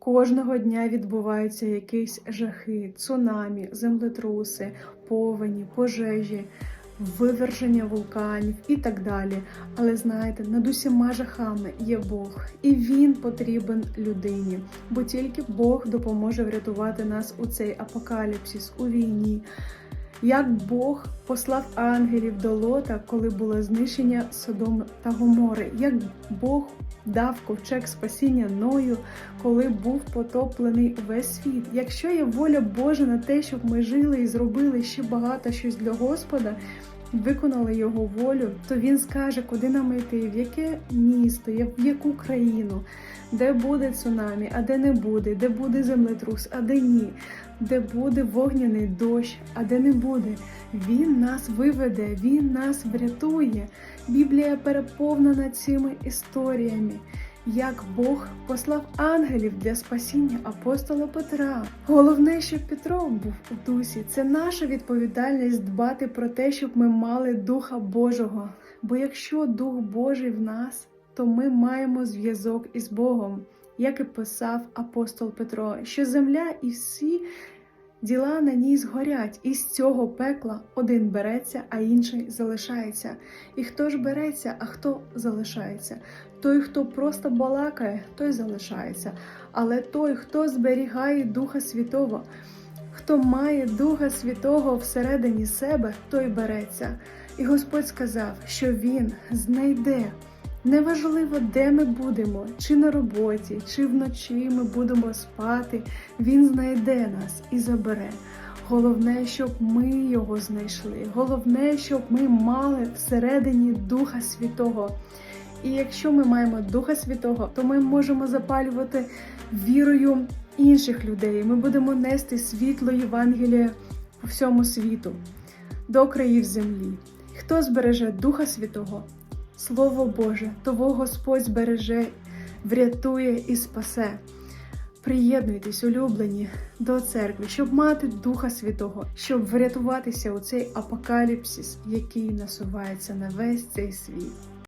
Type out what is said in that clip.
Кожного дня відбуваються якісь жахи, цунамі, землетруси, повені, пожежі, виверження вулканів і так далі. Але знаєте, над усіма жахами є Бог, і Він потрібен людині, бо тільки Бог допоможе врятувати нас у цей апокаліпсис, у війні. Як Бог послав ангелів до Лота, коли було знищення Содоми та Гомори, як Бог дав ковчег спасіння Ною, коли був потоплений увесь світ. Якщо є воля Божа на те, щоб ми жили і зробили ще багато щось для Господа, виконали його волю, то він скаже, куди нам йти, в яке місто, в яку країну, де буде цунамі, а де не буде, де буде землетрус, а де ні, де буде вогняний дощ, а де не буде. Він нас виведе, він нас врятує. Біблія переповнена цими історіями. Як Бог послав ангелів для спасіння апостола Петра. Головне, щоб Петро був у дусі. Це наша відповідальність дбати про те, щоб ми мали Духа Божого. Бо якщо Дух Божий в нас, то ми маємо зв'язок із Богом, як і писав апостол Петро, що земля і всі діла на ній згорять, і з цього пекла один береться, а інший залишається. І хто ж береться, а хто залишається? Той, хто просто балакає, той залишається. Але той, хто зберігає Духа Святого, хто має Духа Святого всередині себе, той береться. І Господь сказав, що Він знайде. Неважливо, де ми будемо, чи на роботі, чи вночі ми будемо спати, він знайде нас і забере. Головне, щоб ми його знайшли. Головне, щоб ми мали всередині Духа Святого. І якщо ми маємо Духа Святого, то ми можемо запалювати вірою інших людей. Ми будемо нести світло Євангелія по всьому світу, до країв землі. Хто збереже Духа Святого? Слово Боже, того Господь збереже, врятує і спасе. Приєднуйтесь, улюблені, до церкви, щоб мати Духа Святого, щоб врятуватися у цей апокаліпсис, який насувається на весь цей світ.